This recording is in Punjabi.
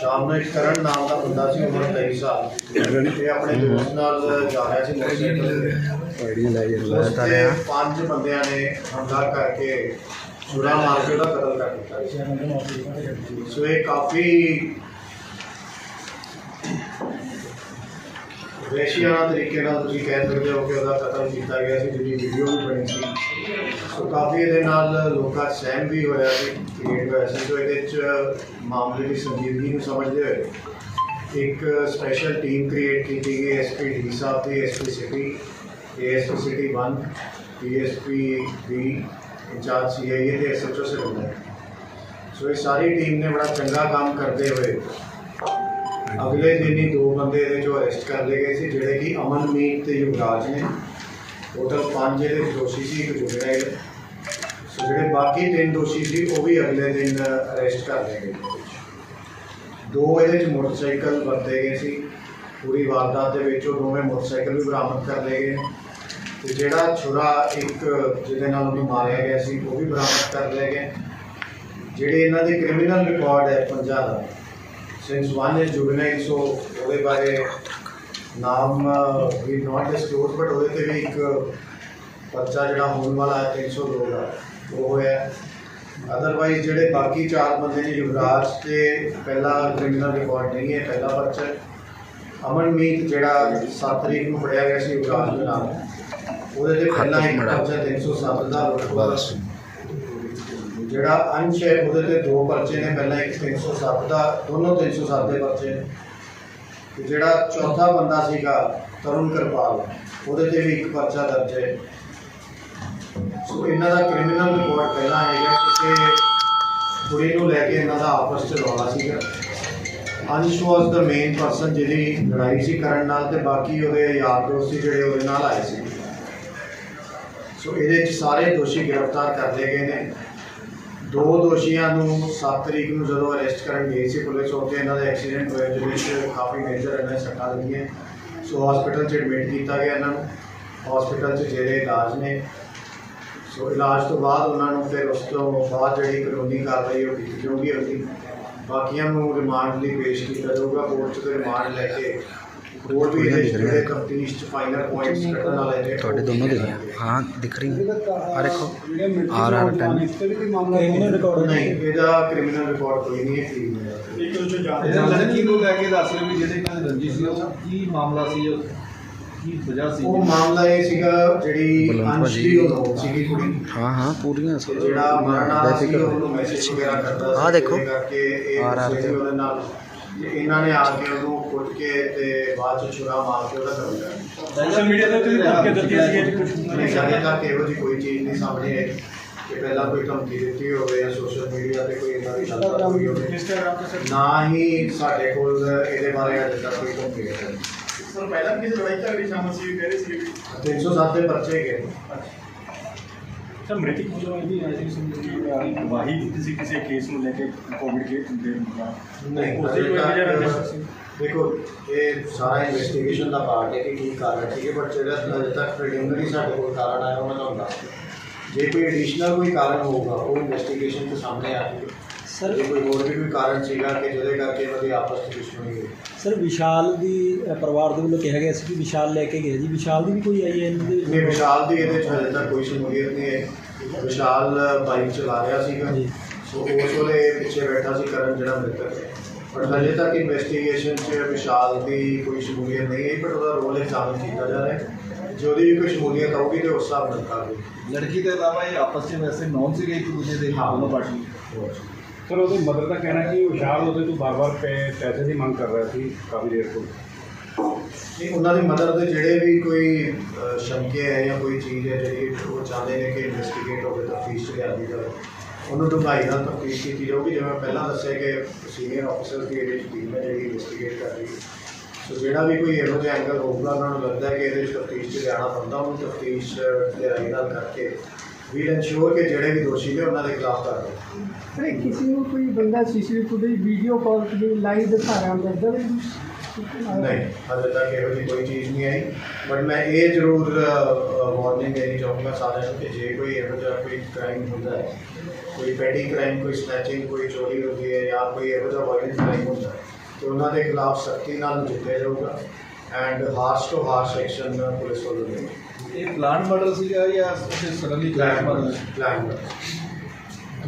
ਸਾਹਮਣੇ ਇੱਕ ਕਰਨ ਨਾਮ ਦਾ ਬੰਦਾ ਸੀ ਉਮਰ 23 ਸਾਲ। ਤੇ ਆਪਣੇ ਦੋਸਤ ਨਾਲ ਜਾ ਰਿਹਾ ਸੀ ਮੋਟਰਸਾਈਕਲ ਤੇ। ਪੰਜ ਬੰਦਿਆਂ ਨੇ ਹਮਲਾ ਕਰਕੇ ਛੁਰਾ ਮਾਰ ਕੇ ਉਹਦਾ ਕਤਲ ਕਰ ਦਿੱਤਾ। ਸੋ ਇਹ ਕਾਫੀ ਵੈਸ਼ੀਆਨਾ ਤਰੀਕੇ ਨਾਲ ਤੁਸੀਂ ਕਹਿ ਸਕਦੇ ਹੋ ਕਿ ਉਹਦਾ ਕਤਲ ਕੀਤਾ ਗਿਆ ਸੀ, ਜਿਹਦੀ ਵੀਡੀਓ ਵੀ ਬਣੀ ਸੀ। ਸੋ ਕਾਫੀ ਇਹਦੇ ਨਾਲ ਲੋਕਾਂ ਸਹਿਮ ਵੀ ਹੋਇਆ ਸੀ ਕ੍ਰੀਏਟ ਹੋਇਆ ਸੀ ਸੋ ਇਹਦੇ 'ਚ ਮਾਮਲੇ ਦੀ ਸੰਜੀਦਗੀ ਨੂੰ ਸਮਝਦੇ ਹੋਏ ਇੱਕ ਸਪੈਸ਼ਲ ਟੀਮ ਕ੍ਰੀਏਟ ਕੀਤੀ ਗਈ ਐਸਪੀ ਡੀ ਸਾਹਿਬ ਦੀ SP city ASP city 1 DSP ਵੀ ਇੰਚਾਰਜ ਸੀਆਈਏ ਤੇ ਐਸਐਚਓ ਸਰਵਿਸ ਸੋ ਇਹ ਸਾਰੀ ਟੀਮ ਨੇ ਬੜਾ ਚੰਗਾ ਕੰਮ ਕਰਦੇ ਹੋਏ ਅਗਲੇ ਦਿਨ ਹੀ ਦੋ ਬੰਦੇ ਇਹਦੇ ਚੋਂ ਅਰੈਸਟ ਕਰ ਲਏ ਗਏ ਸੀ, ਜਿਹੜੇ ਕਿ ਅਮਨਮੀਤ ਤੇ ਯੁਵਰਾਜ ਨੇ। ਟੋਟਲ ਪੰਜ ਇਹਦੇ ਦੋਸ਼ੀ ਸੀ, ਇੱਕ ਜੁਗਰਾਇਲ ਸੋ ਜਿਹੜੇ ਬਾਕੀ ਤਿੰਨ ਦੋਸ਼ੀ ਸੀ, ਉਹ ਵੀ ਅਗਲੇ ਦਿਨ ਅਰੈਸਟ ਕਰ ਲਏ ਗਏ। ਦੋ ਇਹਦੇ ਚ ਮੋਟਰਸਾਈਕਲ ਵਰਤੇ ਗਏ ਸੀ। ਪੂਰੀ ਵਾਰਦਾਤ ਦੇ ਵਿੱਚ ਉਹ ਦੋਵੇਂ ਮੋਟਰਸਾਈਕਲ ਵੀ ਬਰਾਮਦ ਕਰ ਲਏ ਗਏ। ਤੇ ਜਿਹੜਾ ਛੁਰਾ ਇੱਕ, ਜਿਹਦੇ ਨਾਲ ਉਹਨੂੰ ਮਾਰਿਆ ਗਿਆ ਸੀ, ਉਹ ਵੀ ਬਰਾਮਦ ਕਰ ਲਏ ਗਏ। ਜਿਹੜੇ ਇਹਨਾਂ ਦੇ ਕ੍ਰਿਮੀਨਲ ਰਿਕਾਰਡ ਹੈ ਪੰਜਾਂ ਦਾ। Since one is juvenile so ਉਹਦੇ ਬਾਰੇ ਨਾਮ ਵੀ ਨਾਟ ਡਿਸਕਲੋਜ਼ ਬਟ ਉਹਦੇ ਤੇ ਵੀ ਇੱਕ ਪਰਚਾ ਜਿਹੜਾ ਹੋਣ ਵਾਲਾ ਹੈ 302 ਦਾ ਉਹ ਹੋਇਆ ਅਦਰਵਾਈਜ਼ ਜਿਹੜੇ ਬਾਕੀ ਚਾਰ ਬੰਦੇ ਨੇ ਯੁਵਰਾਜ ਤੇ ਪਹਿਲਾ ਕ੍ਰਿਮੀਨਲ ਰਿਕਾਰਡ ਨਹੀਂ ਹੈ ਪਹਿਲਾ ਪਰਚਾ ਹੈ। ਅਮਨਮੀਤ ਜਿਹੜਾ 7 ਤਰੀਕ ਨੂੰ ਫੜਿਆ ਗਿਆ ਸੀ ਯੁਵਰਾਜ ਦੇ ਨਾਲ ਉਹਦੇ ਤੇ ਪਹਿਲਾਂ ਇੱਕ ਪਰਚਾ 307 ਦਾ ਬਸ ਜਿਹੜਾ ਅੰਸ਼ ਹੈ, ਉਹਦੇ ਤੇ ਦੋ ਪਰਚੇ ਨੇ। ਪਹਿਲਾਂ ਇੱਕ 307 ਦਾ, ਦੋਨੋਂ 307 ਦੇ ਪਰਚੇ ਨੇ। ਤੇ ਜਿਹੜਾ ਚੌਥਾ ਬੰਦਾ ਸੀਗਾ, ਤਰੁਣ ਕਿਰਪਾਲ, ਉਹਦੇ ਤੇ ਵੀ ਇੱਕ ਪਰਚਾ ਦਰਜ ਹੈ। ਸੋ ਇਹਨਾਂ ਦਾ ਕ੍ਰਿਮੀਨਲ ਰਿਕਾਰਡ ਪਹਿਲਾਂ ਹੈਗਾ ਕਿਸੇ ਕੁੜੀ ਨੂੰ ਲੈ ਕੇ ਇਹਨਾਂ ਦਾ ਆਪਸ ਚ ਰੌਲਾ ਸੀਗਾ। ਅੰਸ਼ ਵਾਸ ਦਾ ਮੇਨ ਪਰਸਨ ਜਿਹਦੀ ਲੜਾਈ ਸੀ ਕਰਨ ਨਾਲ ਤੇ ਬਾਕੀ ਉਹਦੇ ਯਾਰ ਦੋਸਤ ਸੀ ਜਿਹੜੇ ਉਹਦੇ ਨਾਲ ਆਏ ਸੀ। ਸੋ ਇਹਦੇ ਚ ਸਾਰੇ ਦੋਸ਼ੀ ਗ੍ਰਿਫਤਾਰ ਕਰ ਲਏ ਗਏ ਨੇ। ਦੋ ਦੋਸ਼ੀਆਂ ਨੂੰ 7 ਤਰੀਕ ਨੂੰ ਜਦੋਂ ਅਰੈਸਟ ਕਰਨ ਗਏ ਸੀ ਪੁਲਿਸ, ਉੱਥੇ ਇਹਨਾਂ ਦਾ ਐਕਸੀਡੈਂਟ ਹੋਇਆ ਜਿਹਦੇ ਵਿੱਚ ਕਾਫੀ ਮੇਜਰ ਇਹਨਾਂ ਦੇ ਸੱਟਾਂ ਲੱਗੀਆਂ। ਸੋ ਹਸਪੀਟਲ 'ਚ ਐਡਮਿਟ ਕੀਤਾ ਗਿਆ ਇਹਨਾਂ ਨੂੰ। ਹਸਪੀਟਲ 'ਚ ਜਿਹੜੇ ਇਲਾਜ ਨੇ। ਸੋ ਇਲਾਜ ਤੋਂ ਬਾਅਦ ਉਹਨਾਂ ਨੂੰ ਫਿਰ ਉਸ ਤੋਂ ਬਾਅਦ ਜਿਹੜੀ ਕਾਨੂੰਨੀ ਕਾਰਵਾਈ ਉਹ ਕੀਤੀ ਜਾਊਗੀ। ਅਗਲੀ ਬਾਕੀਆਂ ਨੂੰ ਰਿਮਾਂਡ ਲਈ ਪੇਸ਼ ਕੀਤਾ ਜਾਊਗਾ ਕੋਰਟ 'ਚ ਤੇ ਰਿਮਾਂਡ ਲੈ ਕੇ ਹੋਰ ਵੀ ਇਹਦੇ 'ਚ ਜਿਹੜੇ ਤਫਤੀਸ਼ 'ਚ ਫਾਈਨਲ ਪੁਆਇੰਟਸ ਕੱਢਣ ਵਾਲੇ ਨੇ ਤੁਹਾਡੇ ਦੋਨੋਂ ਦਿਖ ਰਹੀਆਂ ਹਾਂ ਦਿਖ ਰਹੀ ਆ ਦੇਖੋ ਆਰ ਆਰ ਟੈਨ ਨਹੀਂ ਇਹਦਾ ਕ੍ਰਿਮੀਨਲ ਰਿਕਾਰਡ ਕੋਈ ਨਹੀਂ ਹੈ ਕਲੀਨ ਹੈ ਇਹਦਾ ਲੜਕੀ ਨੂੰ ਲੈ ਕੇ ਦੱਸ ਰਹੇ ਵੀ ਜਿਹੜੇ ਨਾਲ ਰੰਜੀ ਸੀ ਉਹ ਕੀ ਮਾਮਲਾ ਸੀ ਉਹ ਕੀ ਵਜ੍ਹਾ ਸੀ ਉਹ ਮਾਮਲਾ ਇਹ ਸੀਗਾ ਜਿਹੜੀ ਬਲਵੰਤ ਅੰਸ਼ ਭਾਜੀ। ਦੀ ਉਹ ਸੀਗੀ ਕੁੜੀ ਹਾਂ ਹਾਂ ਪੂਰੀਆਂ ਤੇ ਜਿਹੜਾ ਮਰਨ ਵਾਲਾ ਸੀ ਉਹਨੂੰ ਮੈਸੇਜ ਵਗੈਰਾ ਕਰਦਾ ਆਹ ਦੇਖੋ। ਜਿਹਦੇ ਕਰਕੇ ਇਹ ਆਰ ਆਰ ਗੁੱਸੇ ਸੀ ਉਹਦੇ ਨਾਲ ਤੇ ਇਹਨਾਂ ਨੇ ਆ ਕੇ ਉਹਨੂੰ ਕੁੱਟ ਕੇ ਤੇ ਬਾਅਦ ਚ ਛੁਰਾ ਮਾਰ ਕੇ ਉਹਦਾ ਕਰ ਲਿਆ ਸੋਸ਼ਲ ਮੀਡੀਆ ਤੇ ਤੁਸੀਂ ਧਮਕੀ ਦਿੱਤੀਆਂ ਸੀ ਇਹ ਕੁਝ ਨਹੀਂ ਸਾਡੇ ਤੱਕ ਇਹੋ ਜਿਹੀ ਕੋਈ ਚੀਜ਼ ਨਹੀਂ ਸਾਹਮਣੇ ਆਈ ਕਿ ਪਹਿਲਾਂ ਕੋਈ ਧਮਕੀ ਦਿੱਤੀ ਹੋਵੇ ਜਾਂ ਸੋਸ਼ਲ ਮੀਡੀਆ ਤੇ ਕੋਈ ਇਹਨਾਂ ਦੀ ਗੱਲਬਾਤ ਹੋਈ ਹੋਵੇ। ਇੰਸਟਾਗ੍ਰਾਮ ਤੇ ਨਾ ਹੀ ਸਾਡੇ ਕੋਲ ਇਹਦੇ ਬਾਰੇ ਅਜੇ ਤੱਕ ਕੋਈ ਧਮਕੀ ਹੈ ਸਰ ਪਹਿਲਾਂ ਕਿਸੇ ਲੜਾਈ ਝਗੜੇ ਸ਼ਾਮਲ ਸੀ ਕਹਿ ਰਹੇ ਸੀ 307 ਦੇ ਪਰਚੇ ਗਏ। ਸਰ ਮ੍ਰਿਤਕ ਵੱਲੋਂ ਇਹਦੀ ਐਸੀ ਸੁਣੀ ਗਵਾਹੀ ਦਿੱਤੀ ਸੀ ਕਿਸੇ ਕੇਸ ਨੂੰ ਲੈ ਕੇ ਕੋਵਿਡ ਕੇ ਦੇ ਨਹੀਂ ਉਸ ਦੀ ਕੋਈ ਵਜ੍ਹਾ ਰੰਜਿਸ਼ ਸੀ? ਦੇਖੋ ਇਹ ਸਾਰਾ ਇਨਵੈਸਟੀਗੇਸ਼ਨ ਦਾ ਪਾਰਟ ਹੈ ਕਿ ਕੀ ਕਾਰਨ ਠੀਕ ਹੈ ਬਟ ਜਿਹੜਾ ਅਜੇ ਤੱਕ ਪ੍ਰੀਲਿਮਿਨਰੀ ਸਾਡੇ ਕੋਲ ਕਾਰਨ ਆਇਆ ਉਹਨਾਂ ਤੁਹਾਨੂੰ ਦੱਸ। ਜੇ ਕੋਈ ਐਡੀਸ਼ਨਲ ਕੋਈ ਕਾਰਨ ਹੋਊਗਾ ਉਹ ਇਨਵੈਸਟੀਗੇਸ਼ਨ ਦੇ ਸਾਹਮਣੇ ਆ ਜਾਊਗਾ ਸਰ। ਜੇ ਕੋਈ ਹੋਰ ਵੀ ਕੋਈ ਕਾਰਨ ਸੀਗਾ ਕਿ ਜਿਹਦੇ ਕਰਕੇ ਇਹਨਾਂ ਦੀ ਆਪਸ ਵਿੱਚ ਦੁਸ਼ਮਣੀ ਹੋਈ ਸਰ ਵਿਸ਼ਾਲ ਦੀ ਅ, ਪਰਿਵਾਰ ਦੇ ਵੱਲੋਂ ਕਿਹਾ ਗਿਆ ਸੀ ਕਿ ਵਿਸ਼ਾਲ ਲੈ ਕੇ ਗਏ ਜੀ। ਵਿਸ਼ਾਲ ਦੀ ਵੀ ਕੋਈ ਆਈ ਹੈ ਇਹਨਾਂ ਦੇ ਨਹੀਂ ਵਿਸ਼ਾਲ ਦੀ ਇਹਦੇ 'ਚ ਹਜੇ ਤੱਕ ਕੋਈ ਸ਼ਮੂਲੀਅਤ ਨਹੀਂ ਹੈ ਵਿਸ਼ਾਲ ਬਾਈਕ ਚਲਾ ਰਿਹਾ ਸੀਗਾ। ਜੀ। ਸੋ ਉਸ ਵੇਲੇ ਪਿੱਛੇ ਬੈਠਾ ਸੀ ਕਰਨ ਜਿਹੜਾ ਮ੍ਰਿਤਕ ਹੈ। ਪਰ ਹਜੇ ਤੱਕ ਇਨਵੈਸਟੀਗੇਸ਼ਨ 'ਚ ਵਿਸ਼ਾਲ ਦੀ ਕੋਈ ਸ਼ਮੂਲੀਅਤ ਨਹੀਂ ਹੈ ਪਰ ਉਹਦਾ ਰੋਲ ਐਗਜ਼ਾਮਨ ਕੀਤਾ ਜਾ ਰਿਹਾ ਹੈ। ਜੇ ਉਹਦੀ ਵੀ ਕੋਈ ਸ਼ਮੂਲੀਅਤ ਆਊਗੀ ਤੇ ਉਸ ਹਿਸਾਬ ਨਾਲ ਕਾਰਵਾਈ ਲੜਕੀ ਦੇ ਇਲਾਵਾ ਇਹ ਆਪਸ ਵਿੱਚ ਵੈਸੇ ਨੌਨ ਸੀਗੇ ਇੱਕ ਦੂਜੇ ਦੇ ਹਾਂ। ਦੋਨੋਂ ਪਾਰਟੀ ਸਰ ਉਹਦੀ ਮਦਰ ਦਾ ਕਹਿਣਾ ਕਿ ਵਿਸ਼ਾਲ ਉਹਦੇ ਤੋਂ ਬਾਰ-ਬਾਰ ਪੈਸੇ ਦੀ ਮੰਗ ਕਰ ਰਿਹਾ ਸੀ ਕਾਫੀ ਦੇਰ ਤੋਂ। ਨਹੀਂ ਉਹਨਾਂ ਦੀ ਮਦਰ ਦੇ ਜਿਹੜੇ ਵੀ ਕੋਈ ਅਹ, ਸ਼ੰਕੇ ਹੈ ਜਾਂ ਕੋਈ ਚੀਜ਼ ਹੈ ਜਿਹੜੀ ਉਹ ਚਾਹੁੰਦੇ ਨੇ ਕਿ ਇਨਵੈਸਟੀਗੇਟ ਹੋਵੇ ਤਫਤੀਸ਼ ਚ ਲਿਆਂਦੀ ਜਾਵੇ ਉਹਨੂੰ ਡੂੰਘਾਈ ਨਾਲ ਤਫਤੀਸ਼ ਕੀਤੀ ਜਾਊਗੀ। ਜਿਵੇਂ ਮੈਂ ਪਹਿਲਾਂ ਦੱਸਿਆ ਕਿ ਸੀਨੀਅਰ ਆਫੀਸਰ ਦੀ ਇਹਦੇ 'ਚ ਟੀਮ ਹੈ ਜਿਹੜੀ ਇਨਵੈਸਟੀਗੇਟ ਕਰ ਰਹੀ ਹੈ। ਸੋ ਜਿਹੜਾ ਵੀ ਕੋਈ ਇਹੋ ਜਿਹਾ ਐਂਗਲ ਹੋਊਗਾ ਉਹਨਾਂ ਨੂੰ ਲੱਗਦਾ ਹੈ ਕਿ ਇਹਦੇ 'ਚ ਤਫਤੀਸ਼ 'ਚ ਲਿਆਉਣਾ ਬੰਦਾ ਉਹਨੂੰ ਤਫਤੀਸ਼ ਲਿਆਈ ਨਾਲ ਕਰਕੇ ਵੀ ਇਨਸ਼ੋਰ ਕਿ ਜਿਹੜੇ ਵੀ ਦੋਸ਼ੀ ਨੇ ਉਹਨਾਂ ਦੇ ਖਿਲਾਫ ਕਾਰਵਾਈ ਅਰੇ ਕਿਸੇ ਨੂੰ ਕੋਈ ਬੰਦਾ ਸੀਸੀਟੀਵੀ ਵੀਡੀਓ ਕਾਲ ਤੇ ਲਾਈਵ ਦਿਖਾ ਰਿਹਾ ਹੁੰਦਾ ਵੀ ਨਹੀਂ ਹਜੇ ਤੱਕ ਇਹੋ ਜਿਹੀ ਕੋਈ ਚੀਜ਼ ਨਹੀਂ ਆਈ ਬਟ ਮੈਂ ਇਹ ਜ਼ਰੂਰ ਵਾਰਨਿੰਗ ਦੇਣੀ ਚਾਹੂੰਗਾ ਸਾਰਿਆਂ ਨੂੰ ਕਿ ਜੇ ਕੋਈ ਇਹੋ ਜਿਹਾ ਕੋਈ ਕ੍ਰਾਈਮ ਹੁੰਦਾ ਹੈ ਕੋਈ ਪੈਡੀ ਕ੍ਰਾਈਮ ਕੋਈ ਸਨੈਚਿੰਗ ਕੋਈ ਚੋਰੀ ਹੁੰਦੀ ਹੈ ਜਾਂ ਕੋਈ ਇਹੋ ਜਿਹਾ ਵਾਇਲੈਂਟ ਕ੍ਰਾਈਮ ਹੁੰਦਾ ਹੈ ਤੇ ਉਹਨਾਂ ਦੇ ਖਿਲਾਫ ਸਖਤੀ ਨਾਲ ਨਜਿੱਠਿਆ ਜਾਊਗਾ ਐਂਡ ਹਾਰਸ਼ ਤੋਂ ਹਾਰਸ਼ ਐਕਸ਼ਨ ਪੁਲਿਸ ਵੱਲੋਂ ਲਏਗੀ ਇਹ ਪਲਾਨ ਮਾਡਲ ਸੀਗਾ ਜਾਂ ਸਡਨਲੀ ਪਲਾਨ ਪਲਾਨ